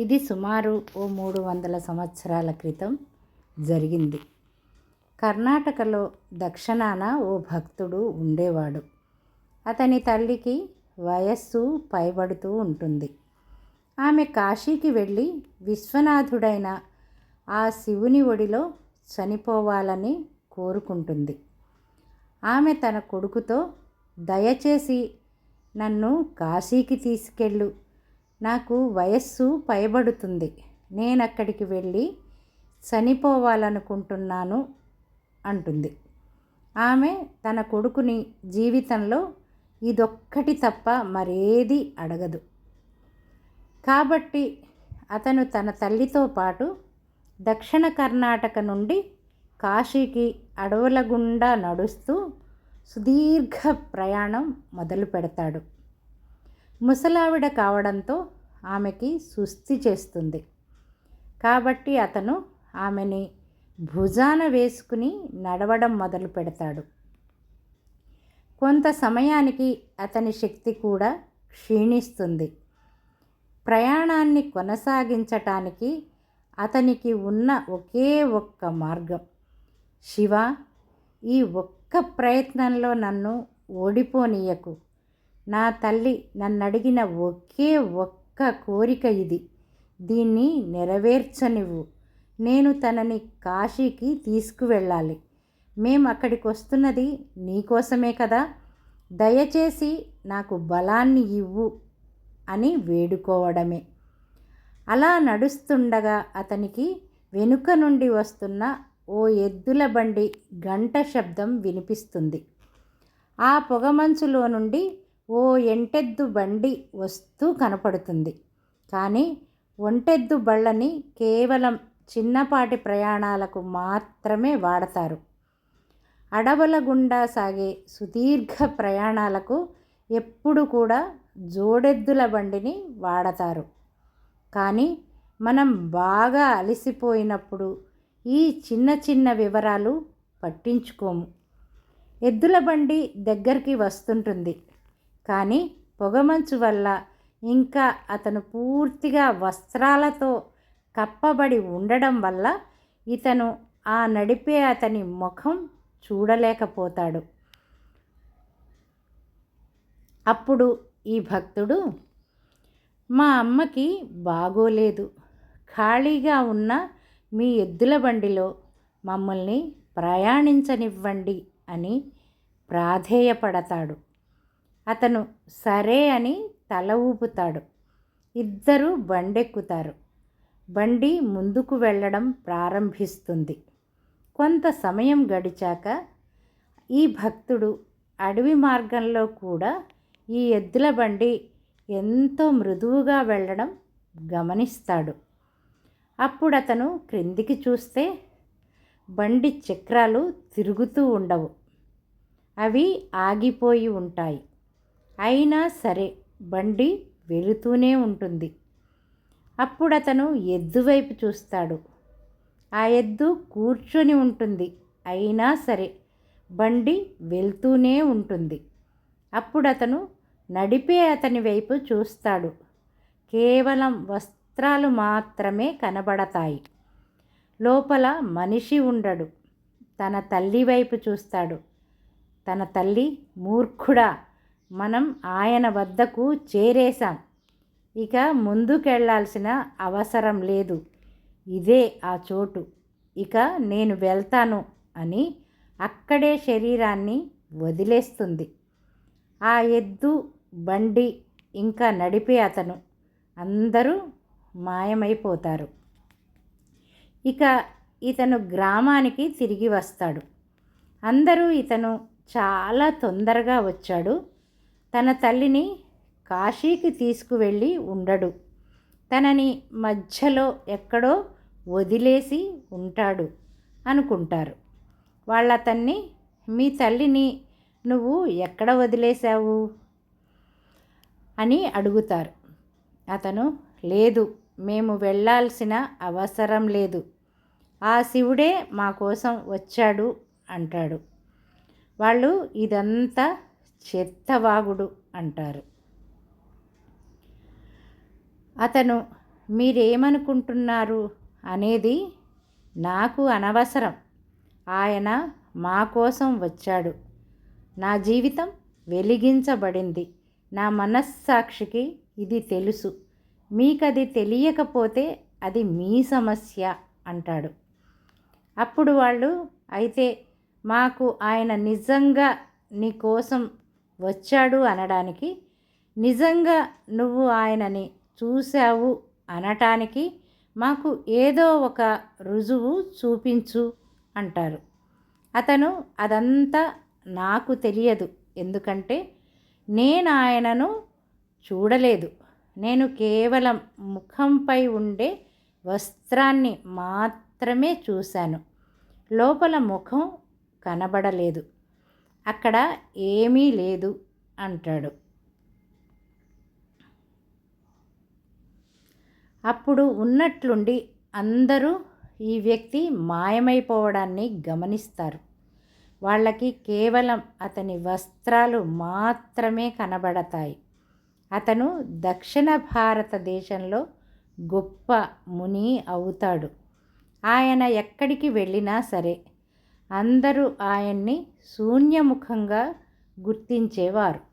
ఇది సుమారు ఓ మూడు వందల సంవత్సరాల క్రితం జరిగింది. కర్ణాటకలో దక్షిణాన ఓ భక్తుడు ఉండేవాడు. అతని తల్లికి వయస్సు పైబడుతూ ఉంటుంది. ఆమె కాశీకి వెళ్ళి విశ్వనాథుడైన ఆ శివుని ఒడిలో చనిపోవాలని కోరుకుంటుంది. ఆమె తన కొడుకుతో దయచేసి నన్ను కాశీకి తీసుకెళ్ళు. నాకు వయస్సు పైబడుతుంది. నేను అక్కడికి వెళ్ళి చనిపోవాలనుకుంటున్నాను అంటుంది. ఆమె తన కొడుకుని జీవితంలో ఇదొక్కటి తప్ప మరేది అడగదు. కాబట్టి అతను తన తల్లితో పాటు దక్షిణ కర్ణాటక నుండి కాశీకి అడవుల గుండా నడుస్తూ సుదీర్ఘ ప్రయాణం మొదలు పెడతాడు ముసలావిడ కావడంతో ఆమెకి సుస్థి చేస్తుంది. కాబట్టి అతను ఆమెని భుజాన వేసుకుని నడవడం మొదలు పెడతాడు. కొంత సమయానికి అతని శక్తి కూడా క్షీణిస్తుంది. ప్రయాణాన్ని కొనసాగించటానికి అతనికి ఉన్న ఒకే ఒక్క మార్గం. శివ ఈ ఒక్క ప్రయత్నంలో నన్ను ఓడిపోనీయకు. నా తల్లి నన్నడిగిన ఒకే ఒక్క ఒక్క కోరిక ఇది. దీన్ని నెరవేర్చనివ్వు. నేను తనని కాశీకి తీసుకువెళ్ళాలి. మేము అక్కడికి వస్తున్నది నీకోసమే కదా. దయచేసి నాకు బలాన్ని ఇవ్వు అని వేడుకోవడమే. అలా నడుస్తుండగా అతనికి వెనుక నుండి వస్తున్న ఓ ఎద్దుల బండి గంట శబ్దం వినిపిస్తుంది. ఆ పొగమంచులో నుండి ఓ ఎంటెద్దు బండి వస్తూ కనపడుతుంది. కానీ ఒంటెద్దు బళ్ళని కేవలం చిన్నపాటి ప్రయాణాలకు మాత్రమే వాడతారు. అడవుల గుండా సాగే సుదీర్ఘ ప్రయాణాలకు ఎప్పుడు కూడా జోడెద్దుల బండిని వాడతారు. కానీ మనం బాగా అలసిపోయినప్పుడు ఈ చిన్న చిన్న వివరాలు పట్టించుకోము. ఎద్దుల బండి దగ్గరికి వస్తుంటుంది. కానీ పొగమంచు వల్ల ఇంకా అతను పూర్తిగా వస్త్రాలతో కప్పబడి ఉండడం వల్ల ఇతను ఆ నడిపే అతని ముఖం చూడలేకపోతాడు. అప్పుడు ఈ భక్తుడు మా అమ్మకి బాగోలేదు. ఖాళీగా ఉన్న మీ ఎద్దుల బండిలో మమ్మల్ని ప్రయాణించనివ్వండి అని ప్రాధేయపడతాడు. అతను సరే అని తల ఊపుతాడు. ఇద్దరు బండెక్కుతారు. బండి ముందుకు వెళ్ళడం ప్రారంభిస్తుంది. కొంత సమయం గడిచాక ఈ భక్తుడు అడవి మార్గంలో కూడా ఈ ఎద్దుల బండి ఎంతో మృదువుగా వెళ్ళడం గమనిస్తాడు. అప్పుడు అతను క్రిందికి చూస్తే బండి చక్రాలు తిరుగుతూ ఉండవు. అవి ఆగిపోయి ఉంటాయి. అయినా సరే బండి వెళుతూనే ఉంటుంది. అప్పుడు అతను ఎద్దు వైపు చూస్తాడు. ఆ ఎద్దు కూర్చొని ఉంటుంది. అయినా సరే బండి వెళ్తూనే ఉంటుంది. అప్పుడు అతను నడిపే అతని వైపు చూస్తాడు. కేవలం వస్త్రాలు మాత్రమే కనబడతాయి. లోపల మనిషి ఉండడు. తన తల్లి వైపు చూస్తాడు. తన తల్లి మూర్ఖుడా. మనం ఆయన వద్దకు చేరేశాం. ఇక ముందుకెళ్ళాల్సిన అవసరం లేదు. ఇదే ఆ చోటు. ఇక నేను వెళ్తాను అని అక్కడే శరీరాన్ని వదిలేస్తుంది. ఆ ఎద్దు బండి ఇంకా నడిపే అతను. అందరూ మాయమైపోతారు. ఇక ఇతను గ్రామానికి తిరిగి వస్తాడు. అందరూ ఇతను చాలా తొందరగా వచ్చాడు. తన తల్లిని కాశీకి తీసుకువెళ్ళి ఉండడు. తనని మధ్యలో ఎక్కడో వదిలేసి ఉంటాడు అనుకుంటారు. వాళ్ళ అతన్ని మీ తల్లిని నువ్వు ఎక్కడ వదిలేశావు అని అడుగుతారు. అతను లేదు మేము వెళ్ళాల్సిన అవసరం లేదు. ఆ శివుడే మా కోసం వచ్చాడు అంటాడు. వాళ్ళు ఇదంతా చెత్తవాగుడు అంటారు. అతను మీరేమనుకుంటున్నారు? అనేది నాకు అనవసరం. ఆయన మా కోసం వచ్చాడు. నా జీవితం వెలిగించబడింది. నా మనస్సాక్షికి ఇది తెలుసు. మీకది తెలియకపోతే అది మీ సమస్య అంటాడు. అప్పుడు వాళ్ళు అయితే మాకు ఆయన నిజంగా నీ కోసం వచ్చాడు అనడానికి నిజంగా నువ్వు ఆయనని చూశావు అనటానికి మాకు ఏదో ఒక రుజువు చూపించు అంటారు. అతను అదంతా నాకు తెలియదు. ఎందుకంటే నేను ఆయనను చూడలేదు. నేను కేవలం ముఖంపై ఉండే వస్త్రాన్ని మాత్రమే చూశాను. లోపల ముఖం కనబడలేదు. అక్కడ ఏమీ లేదు అంటాడు. అప్పుడు ఉన్నట్లుండి అందరూ ఈ వ్యక్తి మాయమైపోవడాన్ని గమనిస్తారు. వాళ్ళకి కేవలం అతని వస్త్రాలు మాత్రమే కనబడతాయి. అతను దక్షిణ భారతదేశంలో గొప్ప ముని అవుతాడు. ఆయన ఎక్కడికి వెళ్ళినా సరే అందరూ ఆయన్ని శూన్యముఖంగా గుర్తించేవారు.